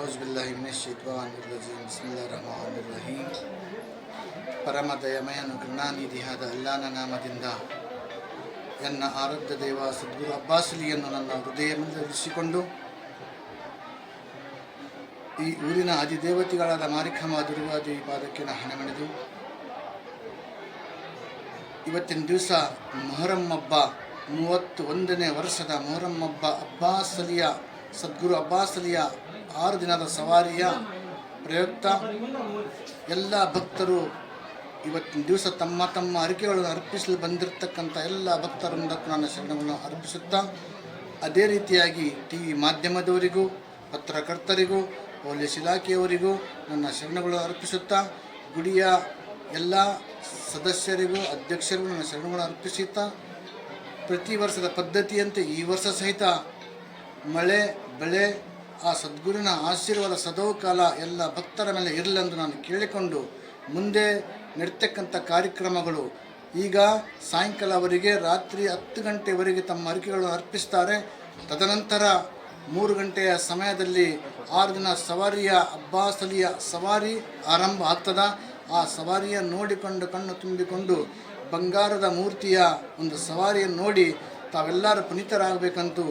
ಔಜ್ ಬಿಲ್ಲಾಹಿ ಮಿನಶ್ ಶೈತ್ವಾನಿರ್ ರಜೀಮ್ ಬಿಸ್ಮಿಲ್ಲಾಹಿರ್ ರಹಮಾನಿರ್ ರಹೀಮ್ ಪರಮ ದಯಮಯನು ಕರುಣಾನಿಧಿಯಾದ ಅಲ್ಲಾನ ನಾಮದಿಂದ ಎನ್ನ ಆರಾಧ್ಯ ದೇವ ಸದ್ಗುರು ಅಬ್ಬಾಸಲಿಯನ್ನು ನನ್ನ ಹೃದಯದಿಂದ ಇರಿಸಿಕೊಂಡು ಈ ಊರಿನ ಅಧಿದೇವತೆಗಳಾದ ಮಾರಿಕಮ್ಮ ದುರ್ಗಾದೇವಿ ಪಾದಕ್ಕೆ ಹಣಮಣಿದು ಇವತ್ತಿನ ದಿವಸ ಮೊಹರಂ ಹಬ್ಬ ಮೂವತ್ತು ಒಂದನೇ ವರ್ಷದ ಮೊಹರಂ ಹಬ್ಬ ಅಬ್ಬಾಸಲಿಯ ಸದ್ಗುರು ಅಬ್ಬಾಸಲಿಯ ಆರು ದಿನದ ಸವಾರಿಯ ಪ್ರಯುಕ್ತ ಎಲ್ಲ ಭಕ್ತರು ಇವತ್ತಿನ ದಿವಸ ತಮ್ಮ ತಮ್ಮ ಅರಿಕೆಗಳನ್ನು ಅರ್ಪಿಸಲು ಬಂದಿರತಕ್ಕಂಥ ಎಲ್ಲ ಭಕ್ತರೊಂದಕ್ಕೂ ನನ್ನ ಶರಣವನ್ನು ಅರ್ಪಿಸುತ್ತಾ ಅದೇ ರೀತಿಯಾಗಿ ಟಿ ವಿ ಮಾಧ್ಯಮದವರಿಗೂ, ಪತ್ರಕರ್ತರಿಗೂ, ಪೊಲೀಸ್ ಇಲಾಖೆಯವರಿಗೂ ನನ್ನ ಶರಣಗಳು ಅರ್ಪಿಸುತ್ತಾ ಗುಡಿಯ ಎಲ್ಲ ಸದಸ್ಯರಿಗೂ, ಅಧ್ಯಕ್ಷರಿಗೂ ನನ್ನ ಶರಣಗಳು ಅರ್ಪಿಸುತ್ತಾ ಪ್ರತಿ ವರ್ಷದ ಪದ್ಧತಿಯಂತೆ ಈ ವರ್ಷ ಸಹಿತ ಮಳೆ, ಬೆಳೆ ಆ ಸದ್ಗುರುವಿನ ಆಶೀರ್ವಾದ ಸದೋಕಾಲ ಎಲ್ಲ ಭಕ್ತರ ಮೇಲೆ ಇರಲೆಂದು ನಾನು ಕೇಳಿಕೊಂಡು ಮುಂದೆ ನಡೀತಕ್ಕಂಥ ಕಾರ್ಯಕ್ರಮಗಳು ಈಗ ಸಾಯಂಕಾಲವರೆಗೆ ರಾತ್ರಿ ಹತ್ತು ಗಂಟೆವರೆಗೆ ತಮ್ಮ ಅರಿಕೆಗಳನ್ನು ಅರ್ಪಿಸ್ತಾರೆ. ತದನಂತರ ಮೂರು ಗಂಟೆಯ ಸಮಯದಲ್ಲಿ ಆರು ದಿನ ಸವಾರಿಯ ಅಬ್ಬಾಸಲಿಯ ಸವಾರಿ ಆರಂಭ ಆಗ್ತದ. ಆ ಸವಾರಿಯ ನೋಡಿಕೊಂಡು ಕಣ್ಣು ತುಂಬಿಕೊಂಡು ಬಂಗಾರದ ಮೂರ್ತಿಯ ಒಂದು ಸವಾರಿಯನ್ನು ನೋಡಿ ತಾವೆಲ್ಲರೂ ಪುನೀತರಾಗಬೇಕಂತೂ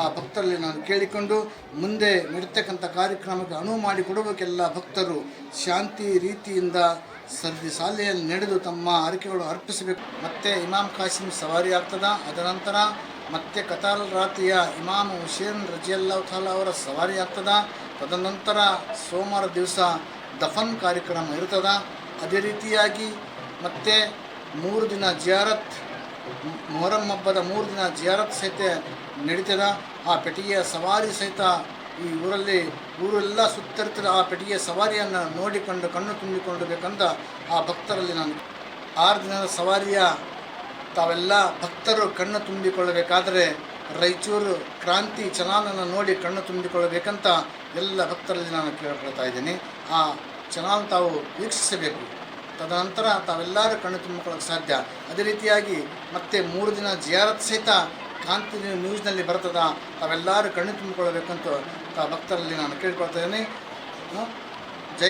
ಆ ಭಕ್ತರಲ್ಲಿ ನಾನು ಕೇಳಿಕೊಂಡು ಮುಂದೆ ನಡೀತಕ್ಕಂಥ ಕಾರ್ಯಕ್ರಮಕ್ಕೆ ಅನುವು ಮಾಡಿಕೊಡಬೇಕೆಲ್ಲ ಭಕ್ತರು ಶಾಂತಿ ರೀತಿಯಿಂದ ಸರ್ದಿ ಶಾಲೆಯಲ್ಲಿ ನಡೆದು ತಮ್ಮ ಹರಕೆಗಳು ಅರ್ಪಿಸಬೇಕು. ಮತ್ತೆ ಇಮಾಮ್ ಕಾಸಿಂ ಸವಾರಿ ಆಗ್ತದ. ಅದನಂತರ ಮತ್ತೆ ಕತಾಲ್ ರಾತ್ರಿಯ ಇಮಾಮ್ ಹುಸೇನ್ ರಜಿಯಲ್ಲಾಥಾಲ ಅವರ ಸವಾರಿ ಆಗ್ತದ. ತದನಂತರ ಸೋಮವಾರ ದಿವಸ ದಫನ್ ಕಾರ್ಯಕ್ರಮ ಇರ್ತದ. ಅದೇ ರೀತಿಯಾಗಿ ಮತ್ತೆ ಮೂರು ದಿನ ಜಿಯಾರತ್ ಮೊಹರಂ ಹಬ್ಬದ ಮೂರು ದಿನ ಜಿಯಾರತ್ ಸಹಿತ ನಡೀತದ. ಆ ಪೆಟ್ಟಿಗೆಯ ಸವಾರಿ ಸಹಿತ ಈ ಊರಲ್ಲಿ, ಊರೆಲ್ಲ ಸುತ್ತರಿತದ ಆ ಪೆಟಿಗೆಯ ಸವಾರಿಯನ್ನು ನೋಡಿಕೊಂಡು, ಕಣ್ಣು ತುಂಬಿಕೊಂಡು ಬೇಕಂತ ಆ ಭಕ್ತರಲ್ಲಿ ನಾನು. ಆರು ದಿನದ ಸವಾರಿಯ ತಾವೆಲ್ಲ ಭಕ್ತರು ಕಣ್ಣು ತುಂಬಿಕೊಳ್ಳಬೇಕಾದರೆ ರಾಯಚೂರು ಕ್ರಾಂತಿ ಚನಾಲನ್ನು ನೋಡಿ ಕಣ್ಣು ತುಂಬಿಕೊಳ್ಳಬೇಕಂತ ಎಲ್ಲ ಭಕ್ತರಲ್ಲಿ ನಾನು ಕೇಳ್ಕೊಳ್ತಾ ಇದ್ದೀನಿ. ಆ ಚನಾಲ್ ತಾವು ವೀಕ್ಷಿಸಬೇಕು. ತದನಂತರ ತಾವೆಲ್ಲರೂ ಕಣ್ಣು ತುಂಬಿಕೊಳ್ಳೋಕೆ ಸಾಧ್ಯ. ಅದೇ ರೀತಿಯಾಗಿ ಮತ್ತೆ ಮೂರು ದಿನ ಜಿಯಾರತ್ ಸಹಿತ ಕಾಂತಿ ನ್ಯೂಸ್ನಲ್ಲಿ ಬರ್ತದ, ತಾವೆಲ್ಲರೂ ಕಣ್ಣು ತುಂಬಿಕೊಳ್ಳಬೇಕಂತ ಭಕ್ತರಲ್ಲಿ ನಾನು ಕೇಳ್ಕೊಳ್ತಾ ಇದ್ದೀನಿ.